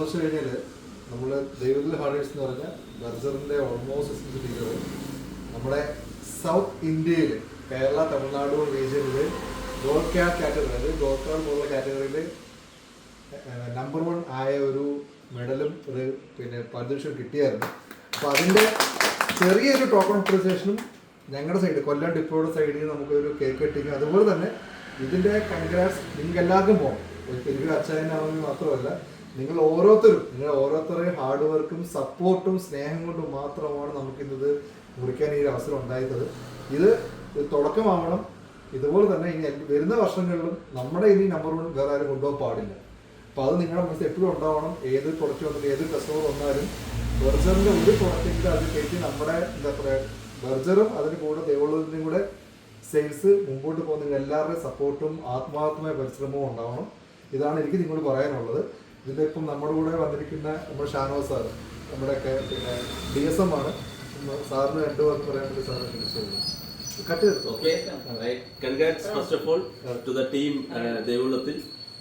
വെച്ച് കഴിഞ്ഞാൽ നമ്മൾ ദൈവത്തിൽ ഹാർഡേഴ്സ് എന്ന് പറഞ്ഞ ബർജറിന്റെ ഓൾമോസ്റ്റ് ടീച്ചർ നമ്മുടെ സൗത്ത് ഇന്ത്യയിൽ കേരള തമിഴ്നാട് റീജിയനിൽ ഗോൾക്കാ കാറ്റഗറി അതായത് ഗോൾക്കാൾ പോലുള്ള കാറ്റഗറിയിൽ നമ്പർ വൺ ആയ ഒരു മെഡലും ഒരു പിന്നെ പാരിതോഷികം കിട്ടിയായിരുന്നു. അപ്പോൾ അതിന്റെ ചെറിയൊരു ടോക്കൺ അപ്രിസിയേഷനും ഞങ്ങളുടെ സൈഡ് കൊല്ലം ഡിപ്പോയുടെ സൈഡിൽ നിന്ന് നമുക്കൊരു കേക്ക് കട്ടിങ് അതുപോലെ തന്നെ ഇതിന്റെ കൺഗ്രാറ്റ്സ് നിങ്ങൾക്ക് എല്ലാവർക്കും പോകണം എനിക്ക് അച്ഛനാവുന്നത് മാത്രമല്ല. നിങ്ങൾ ഓരോരുത്തരും നിങ്ങൾ ഓരോരുത്തരുടെയും ഹാർഡ് വർക്കും സപ്പോർട്ടും സ്നേഹം കൊണ്ടും മാത്രമാണ് നമുക്കിന്നത് മുറിക്കാൻ ഈ ഒരു അവസരം ഉണ്ടായത് ഇത് തുടക്കമാവണം. ഇതുപോലെ തന്നെ ഇനി വരുന്ന വർഷങ്ങളിലും നമ്മുടെ ഇനി നമ്പർ വൺ വേറെ ആരും കൊണ്ടുപോകാൻ പാടില്ല. അപ്പോൾ അത് നിങ്ങളുടെ മനസ്സിൽ എപ്പോഴും ഉണ്ടാവണം. ഏത് പ്രൊഡക്റ്റ് വന്നിട്ട് ഏത് കസ്റ്റമർ വന്നാലും ബർജറിന്റെ ഒരു പ്രൊഡക്റ്റെങ്കിലും അത് കയറ്റി നമ്മുടെ എന്താ പറയുക ബർജറും അതിന് കൂടെ ദേവുള്ളതിനും കൂടെ സെയിൽസ് മുമ്പോട്ട് പോകുന്ന എല്ലാവരുടെയും സപ്പോർട്ടും ആത്മാർത്ഥമായ പരിശ്രമവും ഉണ്ടാവണം. ഇതാണ് എനിക്ക് നിങ്ങൾ പറയാനുള്ളത്. ഇതിന്റെ ഇപ്പം നമ്മുടെ കൂടെ വന്നിരിക്കുന്ന നമ്മുടെ ഷാനോ സാർ നമ്മുടെ ഒക്കെ പിന്നെ ഡി എസ് എം ആണ്. സാറിന് രണ്ടു വാക്ക് പറയാൻ വേണ്ടി സാറിന് ക്ഷണിച്ചത് cut congrats first of all to the team ദേവുള്ളത്തിൽ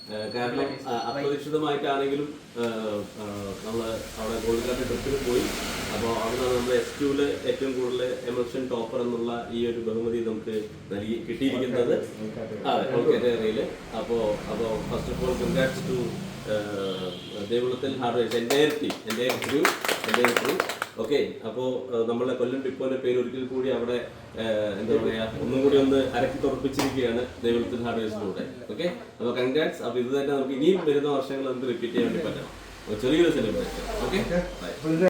Uh, കാരണം uh, അപ്രതീക്ഷിതമായിട്ടാണെങ്കിലും നമ്മൾ അവിടെ ഗോൾഡ് കാർഡ് ട്രിപ്പിൽ പോയി. അപ്പോൾ അവിടെ നമ്മൾ എസ് ക്യൂൽ ഏറ്റവും കൂടുതൽ എമർഷൻ ടോപ്പർ എന്നുള്ള ഈ ഒരു ബഹുമതി നമുക്ക് നൽകി കിട്ടിയിരിക്കുന്നത് അതെ കാറ്റഗറിയിൽ അപ്പോൾ അപ്പോൾ first of all congrats to ദേവുളത്തിൽ hardwares എന്റെ ടീം എന്റെ ക്രൂ എന്റെ ക്രൂ ഓക്കെ അപ്പോൾ നമ്മളെ കൊല്ലം ഡിപ്പോന്റെ പേര് ഒരിക്കൽ കൂടി അവിടെ എന്താ പറയാ ഒന്നും കൂടി ഒന്ന് അരക്കി തുറപ്പിച്ചിരിക്കുകയാണ് ദൈവത്തിൽ ഹാർഡ്വെയർസിലൂടെ ഓക്കെ അപ്പോൾ കൺഗ്രാറ്റ്സ് അപ്പോൾ ഇത് തന്നെ നമുക്ക് ഇനിയും വരുന്ന വർഷങ്ങൾ നമുക്ക് റിപ്പീറ്റ് ചെയ്യാൻ വേണ്ടി പറ്റണം. ചെറിയൊരു സെലിബ്രേഷൻ ഓക്കെ